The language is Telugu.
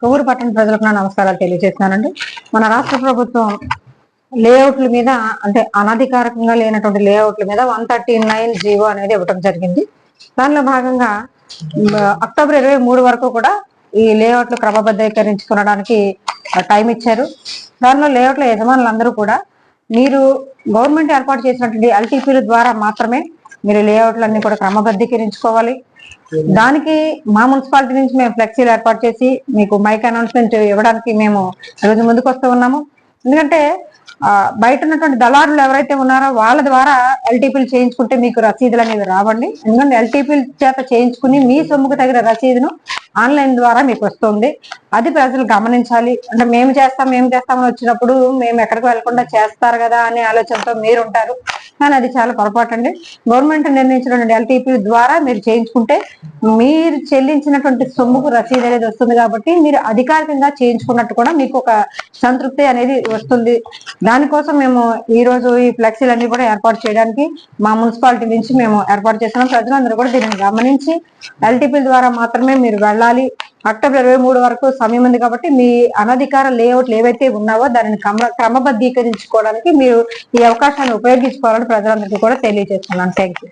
కొవ్వూరు పట్టణ ప్రజలకు నా నమస్కారాలు తెలియజేస్తున్నానండి. మన రాష్ట్ర ప్రభుత్వం లేఅవుట్ల మీద అంటే అనధికారికంగా లేనటువంటి లేఅవుట్ల మీద వన్ థర్టీ నైన్ జీవో అనేది ఇవ్వటం జరిగింది. దానిలో భాగంగా అక్టోబర్ ఇరవై మూడు వరకు కూడా ఈ లేఅవుట్లు క్రమబద్ధీకరించుకోవడానికి టైం ఇచ్చారు. దానిలో లేఅవుట్ల యజమానులందరూ కూడా మీరు గవర్నమెంట్ ఏర్పాటు చేసినటువంటి ఎల్టీపీల ద్వారా మాత్రమే మీరు లేఅవుట్లన్నీ కూడా క్రమబద్ధీకరించుకోవాలి. దానికి మా మున్సిపాలిటీ నుంచి మేము ఫ్లెక్సీలు ఏర్పాటు చేసి మీకు మైక్ అనౌన్స్మెంట్ ఇవ్వడానికి మేము రోజు ముందుకు వస్తూ ఉన్నాము. ఎందుకంటే బయట ఉన్నటువంటి దళారులు ఎవరైతే ఉన్నారో వాళ్ళ ద్వారా ఎల్టీపీలు చేయించుకుంటే మీకు రసీదులు అనేవి రావండి. ఎందుకంటే ఎల్టీపీల చేత చేయించుకుని మీ సొమ్ముకు తగిన రసీదును ఆన్లైన్ ద్వారా మీకు వస్తుంది. అది ప్రజలు గమనించాలి. అంటే మేము చేస్తాం మేము చేస్తామని వచ్చినప్పుడు మేము ఎక్కడికి వెళ్ళకుండా చేస్తారు కదా అనే ఆలోచనతో మీరు ఉంటారు కానీ అది చాలా పొరపాటు అండి. గవర్నమెంట్ నిర్ణయించినటువంటి ఎల్టీపీ ద్వారా మీరు చేయించుకుంటే మీరు చెల్లించినటువంటి సొమ్ముకు రసీదు అనేది వస్తుంది కాబట్టి మీరు అధికారికంగా చేయించుకున్నట్టు కూడా మీకు ఒక సంతృప్తి అనేది వస్తుంది. దానికోసం మేము ఈ రోజు ఈ ఫ్లెక్సీలు అన్ని కూడా ఏర్పాటు చేయడానికి మా మున్సిపాలిటీ నుంచి మేము ఏర్పాటు చేస్తున్నాం. ప్రజలందరూ కూడా దీనిని గమనించి ఎల్టీపీ ద్వారా మాత్రమే మీరు వెళ్ళాలి. అక్టోబర్ ఇరవై మూడు వరకు సమయం ఉంది కాబట్టి మీ అనధికార లేఅవుట్లు ఏవైతే ఉన్నావో దానిని క్రమ క్రమబద్ధీకరించుకోవడానికి మీరు ఈ అవకాశాన్ని ఉపయోగించుకోవాలని ప్రజలందరికీ కూడా తెలియజేస్తున్నాను. Thank you